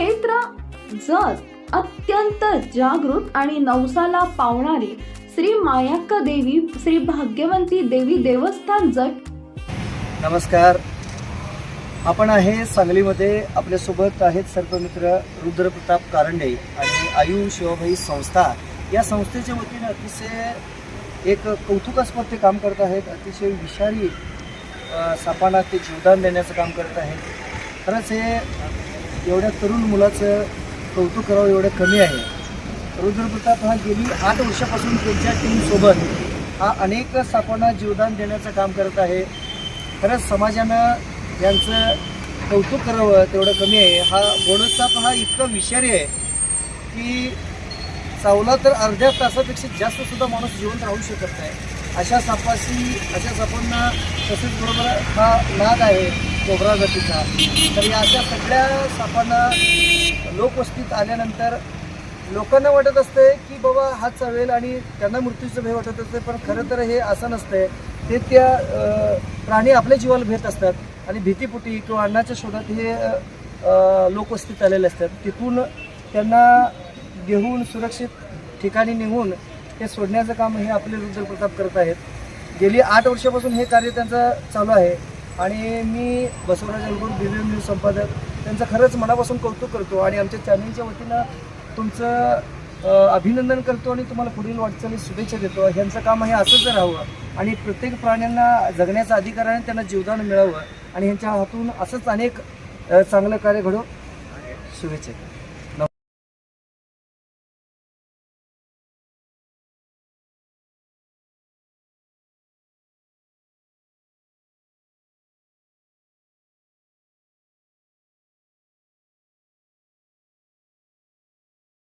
क्षेत्र जत अत्यंत जागृत आणि नवसाला पावणारी श्री मायाक्का देवी श्री भाग्यवंती देवी देवस्थान जट नमस्कार. आपण आहे सांगलीमध्ये. आपल्यासोबत आहेत सर्पमित्र रुद्रप्रताप कारंडे आणि आयु शिवाभाई संस्था. या संस्थेच्या वतीने अतिशय एक कौतुकास्पद ते काम करत आहेत. अतिशय विषारी सापांना ते जीवदान देण्याचं काम करत आहेत. खरंच हे एवढ्या तरुण मुलाचं कौतुक करावं एवढं कमी आहे. रुद्रप्रताप हा गेली आठ वर्षापासून त्यांच्या टीमसोबत हा अनेक सापांना जीवदान देण्याचं काम करत आहे. खरंच समाजानं यांचं कौतुक करावं तेवढं कमी आहे. हा बोनस हा इतका विषारी आहे की चावला तर अर्ध्या तासापेक्षा जास्तसुद्धा माणूस जिवंत राहू शकत नाही. अशा सापाशी अशा सापांना तसेच बरोबर हा नाग आहे. कोबरा जातीचा. तर या अशा सगळ्या सापांना लोकवस्तीत आल्यानंतर लोकांना वाटत असते की बाबा हा चावेल आणि त्यांना मृत्यूचं भय वाटत असते पण खरं तर हे असं नसतंय. ते त्या प्राणी आपल्या जीवाला भेट असतात आणि भीतीपुटी किंवा अन्नाच्या शोधात हे लोकवस्तीत आलेले असतात. तिथून त्यांना घेऊन सुरक्षित ठिकाणी निघून ते सोडण्याचं काम हे आपले रुद्रप्रताप करत आहेत. गेली आठ वर्षापासून हे कार्य त्यांचं चालू आहे. आणि मी बसवराज अलगुर दिव्य न्यूज संपादक त्यांचं खरंच मनापासून कौतुक करतो आणि आमच्या चॅनलच्या वतीनं तुमचं अभिनंदन करतो आणि तुम्हाला पुढील वाटचाली शुभेच्छा देतो. ह्यांचं काम हे असंच राहावं आणि प्रत्येक प्राण्यांना जगण्याचा अधिकार आहे त्यांना जीवदान मिळावं आणि ह्यांच्या हातून असंच अनेक चांगलं कार्य घडो. शुभेच्छा.